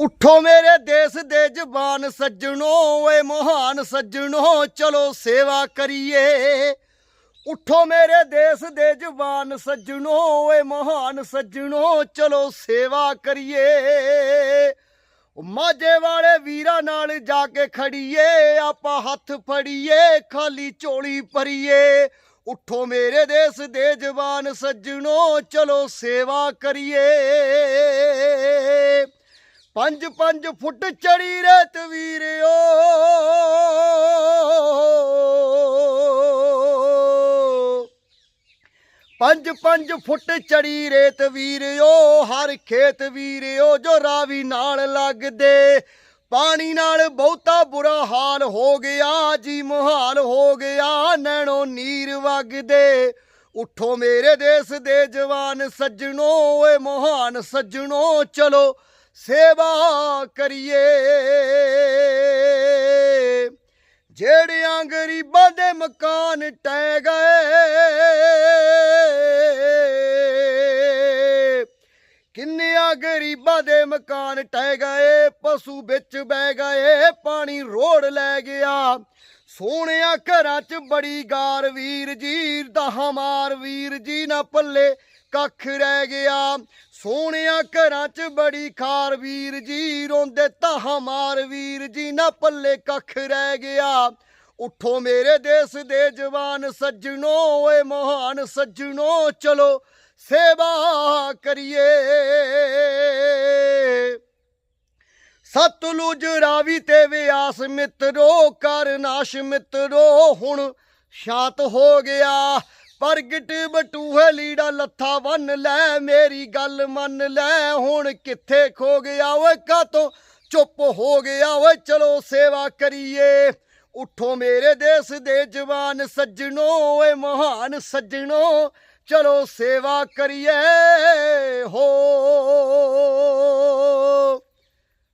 ਉਠੋ ਮੇਰੇ ਦੇਸ਼ ਦੇ ਜਬਾਨ ਸੱਜਣੋ, ਓਏ ਮਹਾਨ ਸੱਜਣੋ, ਚਲੋ ਸੇਵਾ ਕਰੀਏ। ਉਠੋ ਮੇਰੇ ਦੇਸ਼ ਦੇ ਜਬਾਨ ਸੱਜਣੋ, ਓਏ ਮਹਾਨ ਸੱਜਣੋ, ਚਲੋ ਸੇਵਾ ਕਰੀਏ। ਮਾਝੇ ਵਾਲੇ ਵੀਰਾਂ ਨਾਲ ਜਾ ਕੇ ਖੜੀਏ, ਆਪਾਂ ਹੱਥ ਫੜੀਏ, ਖਾਲੀ ਝੋਲੀ ਭਰੀਏ। ਉਠੋ ਮੇਰੇ ਦੇਸ਼ ਦੇ ਜਬਾਨ ਸੱਜਣੋ, ਚਲੋ ਸੇਵਾ ਕਰੀਏ। ਪੰਜ ਪੰਜ ਫੁੱਟ ਚੜੀ ਰੇਤ ਵੀਰਿਓ। ਪੰਜ ਪੰਜ ਫੁੱਟ ਚੜੀ ਰੇਤ ਵੀਰਿਓ, ਹਰ ਖੇਤ ਵੀਰਿਓ ਜੋ ਰਾਵੀ ਨਾਲ ਲੱਗਦੇ। ਪਾਣੀ ਨਾਲ ਬਹੁਤਾ ਬੁਰਾ ਹਾਲ ਹੋ ਗਿਆ, ਜੀ ਮੁਹਾਲ ਹੋ ਗਿਆ, ਨੈਣੋ ਨੀਰ ਵਗਦੇ। ਉਠੋ ਮੇਰੇ ਦੇਸ਼ ਦੇ ਜਵਾਨ ਸੱਜਣੋ, ਓਏ ਮਹਾਨ ਸੱਜਣੋ, ਚਲੋ। ਸੇਵਾ ਕਰੀਏ। ਜਿਹੜਿਆਂ ਗਰੀਬਾਂ ਦੇ ਮਕਾਨ ਟਹਿ ਗਏ ਕਿੰਨਿਆਂ ਗਰੀਬਾਂ ਦੇ ਮਕਾਨ ਟਹਿ ਗਏ, ਪਸ਼ੂ ਵਿੱਚ ਬਹਿ ਗਏ, ਪਾਣੀ ਰੋੜ ਲੈ ਗਿਆ। ਸੋਹਣਿਆ ਘਰਾਂ 'ਚ ਬੜੀ ਗਾਰ ਵੀਰ ਜੀ ਦਾ ਹਮਾਰ ਵੀਰ ਜੀ ਨਾ ਪੱਲੇ ਕੱਖ ਰਹਿ ਗਿਆ। ਸੋਹਣਿਆ ਘਰਾਂ 'ਚ ਬੜੀ ਖਾਰ ਵੀਰ ਜੀ, ਰੋਂਦੇ ਤਾਂ ਹਮਾਰ ਵੀਰ ਜੀ, ਨਾ ਪੱਲੇ ਕੱਖ ਰਹਿ ਗਿਆ। ਉਠੋ ਮੇਰੇ ਦੇਸ਼ ਦੇ ਜਵਾਨ ਸੱਜਣੋ, ਓਏ ਮਹਾਨ ਸੱਜਣੋ, ਚਲੋ ਸੇਵਾ ਕਰੀਏ। ਸਤਲੁਜ ਰਾਵੀ ਤੇ ਵਿਆਸ ਮਿੱਤਰੋ, ਕਰ ਨਾਸ਼ ਮਿੱਤਰੋ, ਹੁਣ ਸ਼ਾਂਤ ਹੋ ਗਿਆ। ਪ੍ਰਗਟ ਬਟੂਹੇ ਲੀੜਾ ਲੱਥਾ ਬੰਨ ਲੈ, ਮੇਰੀ ਗੱਲ ਮੰਨ ਲੈ। ਹੁਣ ਕਿੱਥੇ ਖੋ ਗਿਆ ਓਏ ਕਾਤੋਂ ਚੁੱਪ ਹੋ ਗਿਆ ਓਏ? ਚਲੋ ਸੇਵਾ ਕਰੀਏ। ਉਠੋ ਮੇਰੇ ਦੇਸ਼ ਦੇ ਜਵਾਨ ਸੱਜਣੋ, ਓਏ ਮਹਾਨ ਸੱਜਣੋ। ਚਲੋ ਸੇਵਾ ਕਰੀਏ। ਹੋ।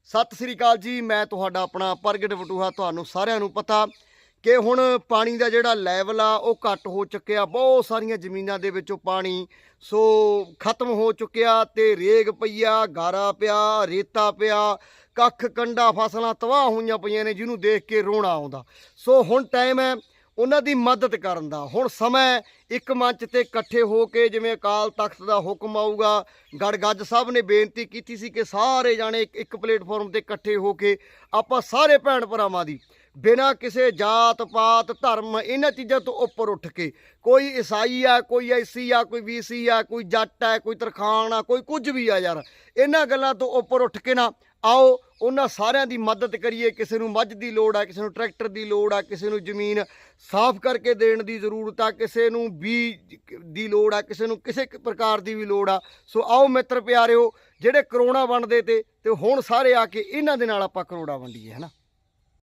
ਸਤਿ ਸ੍ਰੀ ਅਕਾਲ ਜੀ, ਮੈਂ ਤੁਹਾਡਾ ਆਪਣਾ ਪ੍ਰਗਟ ਬਟੂਹਾ, ਤੁਹਾਨੂੰ ਸਾਰਿਆਂ ਨੂੰ ਪਤਾ। ਕਿ ਹੁਣ ਪਾਣੀ ਦਾ ਜਿਹੜਾ ਲੈਵਲ ਆ, ਉਹ ਘੱਟ ਹੋ ਚੁੱਕਿਆ, ਬਹੁਤ ਸਾਰੀਆਂ ਜ਼ਮੀਨਾਂ ਦੇ ਵਿੱਚੋਂ ਪਾਣੀ, ਸੋ ਖਤਮ ਹੋ ਚੁੱਕਿਆ ਤੇ ਰੇਗ ਪਈਆ, ਗਾਰਾ ਪਿਆ, ਰੇਤਾ ਪਿਆ, ਕੱਖ ਕੰਡਾ ਫਸਲਾਂ ਤਬਾਹ ਹੋਈਆਂ ਪਈਆਂ ਨੇ, ਜਿਹਨੂੰ ਦੇਖ ਕੇ ਰੋਣਾ ਆਉਂਦਾ। ਸੋ ਹੁਣ ਟਾਈਮ ਹੈ ਉਹਨਾਂ ਦੀ ਮਦਦ ਕਰਨ ਦਾ। ਹੁਣ ਸਮਾਂ ਇੱਕ ਮੰਚ ਤੇ ਇਕੱਠੇ ਹੋ ਕੇ ਜਿਵੇਂ ਅਕਾਲ ਤਖਤ ਦਾ ਹੁਕਮ ਆਊਗਾ, ਗੜਗੱਜ ਸਾਹਿਬ ਨੇ ਬੇਨਤੀ ਕੀਤੀ ਸੀ ਕਿ ਸਾਰੇ ਜਾਣੇ ਇੱਕ- ਇੱਕ ਪਲੇਟਫਾਰਮ ਤੇ ਇਕੱਠੇ ਹੋ ਕੇ ਆਪਾਂ ਸਾਰੇ ਭੈਣ ਭਰਾਵਾਂ ਦੀ, ਬਿਨਾਂ ਕਿਸੇ ਜਾਤ ਪਾਤ, ਧਰਮ, ਇਹਨਾਂ ਚੀਜ਼ਾਂ ਤੋਂ ਉੱਪਰ ਉੱਠ ਕੇ, ਕੋਈ ਈਸਾਈ ਆ, ਕੋਈ ਐਸੀ ਆ, ਕੋਈ ਬੀਸੀ ਆ, ਕੋਈ ਜੱਟ ਆ, ਕੋਈ ਤਰਖਾਣ ਆ, ਕੋਈ ਕੁਝ ਵੀ ਆ ਯਾਰ, ਇਹਨਾਂ ਗੱਲਾਂ ਤੋਂ ਉੱਪਰ ਉੱਠ ਕੇ ਨਾ ਆਓ ਉਹਨਾਂ ਸਾਰਿਆਂ ਦੀ ਮਦਦ ਕਰੀਏ। ਕਿਸੇ ਨੂੰ ਮੱਝ ਦੀ ਲੋੜ ਆ, ਕਿਸੇ ਨੂੰ ਟਰੈਕਟਰ ਦੀ ਲੋੜ ਆ, ਕਿਸੇ ਨੂੰ ਜ਼ਮੀਨ ਸਾਫ਼ ਕਰਕੇ ਦੇਣ ਦੀ ਜ਼ਰੂਰਤ ਆ, ਕਿਸੇ ਨੂੰ ਬੀਜ ਦੀ ਲੋੜ ਆ, ਕਿਸੇ ਨੂੰ ਕਿਸੇ ਪ੍ਰਕਾਰ ਦੀ ਵੀ ਲੋੜ ਆ। ਸੋ ਆਓ ਮਿੱਤਰ ਪਿਆਰਿਓ, ਜਿਹੜੇ ਕਰੋਨਾ ਵੰਡਦੇ ਤੇ ਤੇ ਹੁਣ ਸਾਰੇ ਆ ਕੇ ਇਹਨਾਂ ਦੇ ਨਾਲ ਆਪਾਂ ਕਰੋੜਾ ਵੰਡੀਏ, ਹਨਾ?